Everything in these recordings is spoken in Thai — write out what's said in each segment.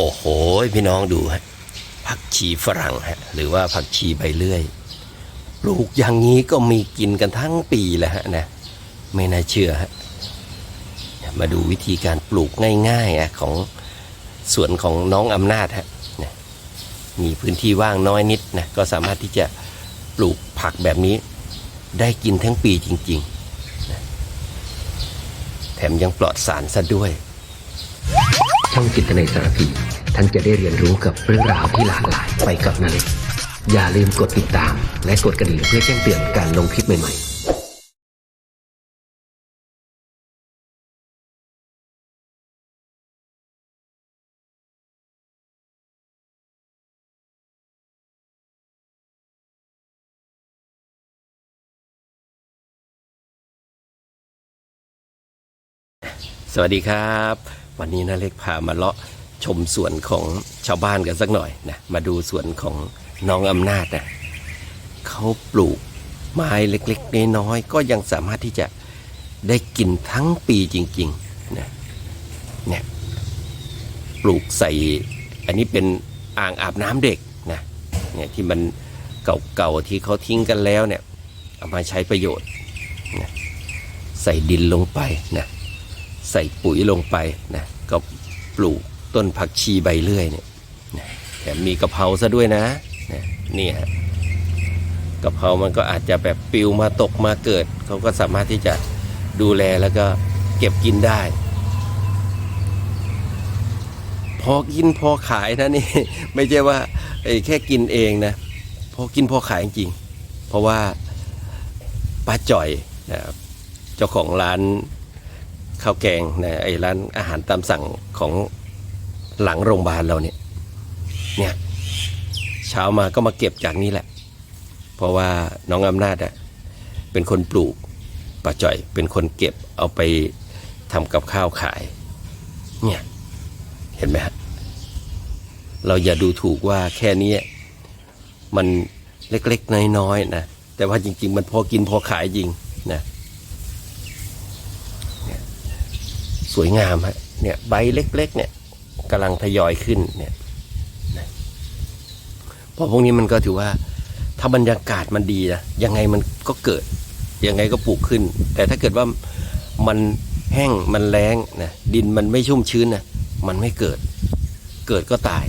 โอ้โห พี่น้องดูฮะผักชีฝรั่งฮะหรือว่าผักชีใบเลื่อย ปลูกอย่างนี้ก็มีกินกันทั้งปีแหละฮะนะไม่น่าเชื่อฮะมาดูวิธีการปลูกง่ายๆอะของสวนของน้องอำนาจฮะนะมีพื้นที่ว่างน้อยนิดนะก็สามารถที่จะปลูกผักแบบนี้ได้กินทั้งปีจริงๆนะแถมยังปลอดสารซะด้วย ช่องจิตในสารพี ท่านจะได้เรียนรู้กับเรื่องราวที่หลากหลายไปกับนาเล็กอย่าลืมกดติดตาม และกดกระดิ่งเพื่อแจ้งเตือนการลงคลิปใหม่ๆสวัสดีครับ วันนี้นาเล็กพามาเลาะชมสวนของชาวบ้านกันสักหน่อยนะมาดูสวนของน้องอำนาจนะเขาปลูกไม้เล็กๆน้อยๆก็ยังสามารถที่จะได้กินทั้งปีจริงๆนะเนี่ยปลูกใส่ อันนี้เป็นอ่างอาบน้ำเด็กนะเนี่ยที่มันเก่าๆที่เขาทิ้งกันแล้วเนี่ยเอามาใช้ประโยชน์นะใส่ดินลงไปนะ ใส่ปุ๋ยลงไปนะก็ปลูกต้นผักชีใบเลื่อยเนี่ยแถมมีกะเพราซะด้วยนะนะนี่ฮะกะเพรามันก็อาจจะแบบปลิวมาตกมาเกิด เขาก็สามารถที่จะดูแลแล้วก็เก็บกินได้ พอกินพอขายนะนี่ ไม่ใช่ว่าเอ้แค่กินเองนะ พอกินพอขายจริง เพราะว่าป้าจ่อยนะเจ้าของร้าน ข้าวแกงนะไอ้ร้านอาหารตามสั่งของหลังโรงพยาบาลเราเนี่ยเนี่ยเช้ามาก็มาเก็บจากนี้แหละ เพราะว่าน้องอำนาจอะเป็นคนปลูกป้าจ่อย เป็นคนเก็บเอาไปทำกับข้าวขาย เนี่ยเห็นไหมฮะเราอย่าดูถูกว่าแค่นี้มันเล็กๆ น้อยๆนะแต่ว่าจริง ๆ มันพอกินพอขายจริงนะ ส วยงามฮะเนี่ยใบเล็ก ๆ เนี่ยกำลังทยอยขึ้นเนี่ยเพราะพวกนี้มันก็ถือว่าถ้าบรรยากาศมันดีนะยังไงมันก็เกิด ยังไงก็ปลูกขึ้น แต่ถ้าเกิดว่ามันแห้งมันแล้งนะดินมันไม่ชุ่มชื้นนะมันไม่เกิด เกิดก็ตาย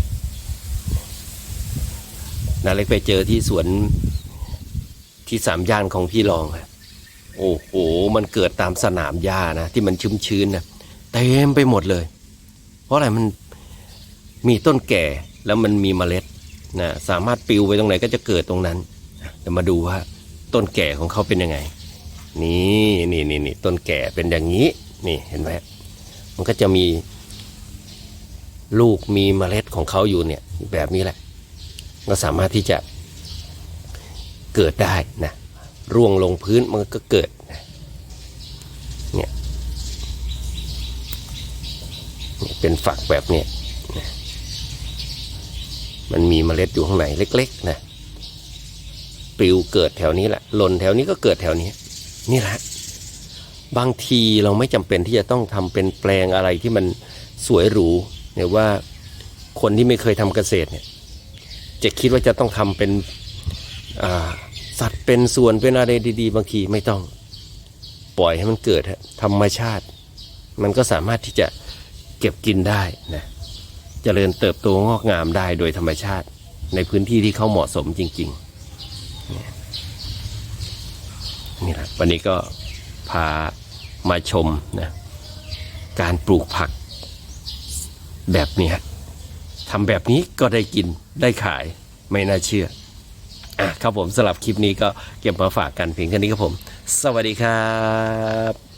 นาเล็กไปเจอที่สวนที่สามย่านของพี่รองครับโอ้โหมันเกิดตามสนามหญ้านะที่มันชุ่มชื้นนะ เต็มไปหมดเลย เพราะอะไรมันมีต้นแก่แล้วมันมีเมล็ดนะสามารถปลิวไปตรงไหนก็จะเกิดตรงนั้นเดี๋ยวมาดูว่าต้นแก่ของเขาเป็นยังไง นี่นี่นี่นี่ต้นแก่เป็นอย่างนี้ นี่เห็นไหมมันก็จะมีลูกมีเมล็ดของเขาอยู่เนี่ยแบบนี้แหละ ก็สามารถที่จะเกิดได้นะร่วงลงพื้นมันก็เกิดนะเนี่ย เป็นฝักแบบเนี้ยมันมีเมล็ดอยู่ข้างในเล็ก ๆ นะปลิวเกิดแถวนี้แหละหล่นแถวนี้ก็เกิดแถวนี้ นี่แหละ บางทีเราไม่จำเป็นที่จะต้องทำเป็นแปลงอะไรที่มันสวยหรูเนี่ยว่าคนที่ไม่เคยทำเกษตรเนี่ย จะคิดว่าจะต้องทำเป็นสัตว์เป็นส่วนเป็นอะไรดี ๆ บางทีไม่ต้อง ปล่อยให้มันเกิดฮะธรรมชาติ มันก็สามารถที่จะ เก็บกินได้นะเจริญเติบโตงอกงามได้โดยธรรมชาติในพื้นที่ที่เขาเหมาะสมจริงๆนี่แหละวันนี้ก็พามาชมนะการปลูกผักแบบนี้ทำแบบนี้ก็ได้กินได้ขายไม่น่าเชื่ออะครับผมสำหรับคลิปนี้ก็เก็บมาฝากกันเพียงแค่นี้ครับผม สวัสดีครับ